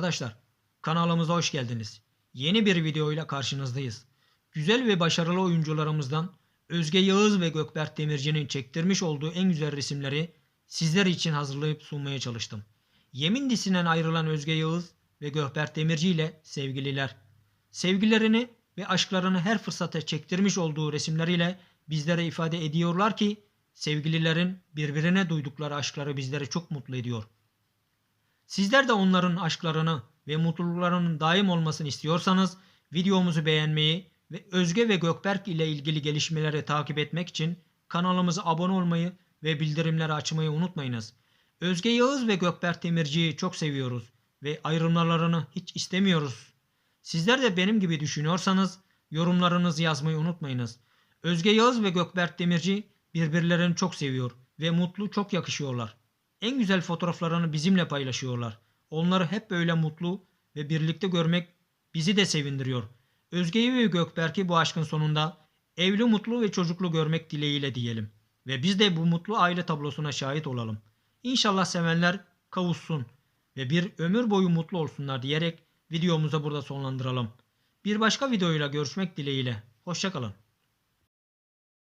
Arkadaşlar kanalımıza hoş geldiniz. Yeni bir videoyla karşınızdayız. Güzel ve başarılı oyuncularımızdan Özge Yağız ve Gökberk Demirci'nin çektirmiş olduğu en güzel resimleri sizler için hazırlayıp sunmaya çalıştım. Yemin disinden ayrılan Özge Yağız ve Gökberk Demirci ile sevgililer. Sevgilerini ve aşklarını her fırsata çektirmiş olduğu resimleriyle bizlere ifade ediyorlar ki sevgililerin birbirine duydukları aşkları bizleri çok mutlu ediyor. Sizler de onların aşklarını ve mutluluklarının daim olmasını istiyorsanız videomuzu beğenmeyi ve Özge ve Gökberk ile ilgili gelişmeleri takip etmek için kanalımıza abone olmayı ve bildirimleri açmayı unutmayınız. Özge Yağız ve Gökberk Demirci'yi çok seviyoruz ve ayrılmalarını hiç istemiyoruz. Sizler de benim gibi düşünüyorsanız yorumlarınızı yazmayı unutmayınız. Özge Yağız ve Gökberk Demirci birbirlerini çok seviyor ve mutlu çok yakışıyorlar. En güzel fotoğraflarını bizimle paylaşıyorlar. Onları hep böyle mutlu ve birlikte görmek bizi de sevindiriyor. Özge'yi ve Gökberk'i bu aşkın sonunda evli, mutlu ve çocuklu görmek dileğiyle diyelim. Ve biz de bu mutlu aile tablosuna şahit olalım. İnşallah sevenler kavuşsun ve bir ömür boyu mutlu olsunlar diyerek videomuzu burada sonlandıralım. Bir başka videoyla görüşmek dileğiyle. Hoşçakalın.